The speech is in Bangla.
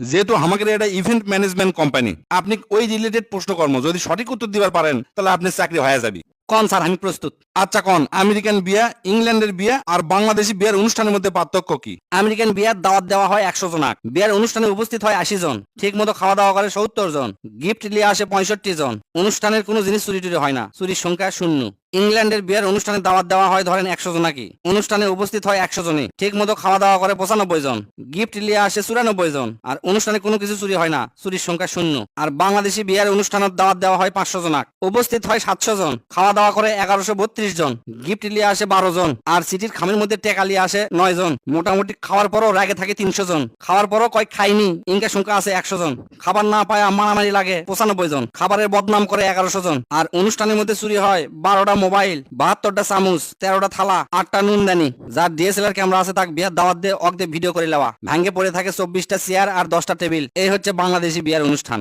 যেহেতু আমাদের এটা ইভেন্ট ম্যানেজমেন্ট কোম্পানি আপনি ওই রিলেটেড প্রশ্ন কর্ম যদি সঠিক উত্তর দিবার পারেন তাহলে আপনি চাকরি হয়ে যাবে। কোন স্যার আমি প্রস্তুত। আচ্ছা কন? আমেরিকান বিয়া ইংল্যান্ডের বিয়া আর বাংলাদেশি বিয়ার অনুষ্ঠানের মধ্যে পার্থক্য কি? আমেরিকান বিয়ার দাওয়াত দেওয়া হয় একশো জনাক বিয়ার অনুষ্ঠানে উপস্থিত হয় আশি জন। ঠিক মতো খাওয়া দাওয়া করে সত্তর জন। গিফট নিয়ে আসে পঁয়ষট্টি জন। অনুষ্ঠানের কোনো জিনিস চুরি টুরি হয় না। চুরির সংখ্যা শূন্য। ইংল্যান্ডের বিয়ের অনুষ্ঠানে দাওয়াত দেওয়া হয় ধরেন একশো জন জনাকি অনুষ্ঠানে উপস্থিত হয় একশো জনই। ঠিক মতো খাওয়া দাওয়া করে পঁচানব্বই জন। গিফট নিয়ে আসে চুরানব্বই জন। আর অনুষ্ঠানে কোনো কিছু চুরি হয় না। চুরির সংখ্যা শূন্য। আর বাংলাদেশি বিয়ার অনুষ্ঠানের দাওয়াত দেওয়া হয় পাঁচশো জনাক উপস্থিত হয় সাতশো জন। খাওয়া দাওয়া করে এগারোশো বত্রিশ জন। গিফট নিয়ে আসে বারো জন। আর সিটির খামের মধ্যে টেকা নিয়ে আসে নয় জন। মোটামুটি খাওয়ার পরও রাগে থাকে তিনশো জন। খাওয়ার পরও কয় খাইনি ইনকা সংখ্যা আছে একশো জন। খাবার না পায় মারামারি লাগে পঁচানব্বই জন। খাবারের বদনাম করে এগারোশো জন। আর অনুষ্ঠানের মধ্যে চুরি হয় বারোটা মোবাইল, বাহাত্তরটা চামুচ, তেরোটা থালা, আটটা নুনদানি। যার ডিএসএলআর ক্যামেরা আছে তাকে বিয়ার দাওয়াত দিয়ে অগ্দে ভিডিও করে নেওয়া ভাঙ্গে পড়ে থাকে চব্বিশটা চেয়ার আর দশটা টেবিল। এই হচ্ছে বাংলাদেশি বিয়ার অনুষ্ঠান।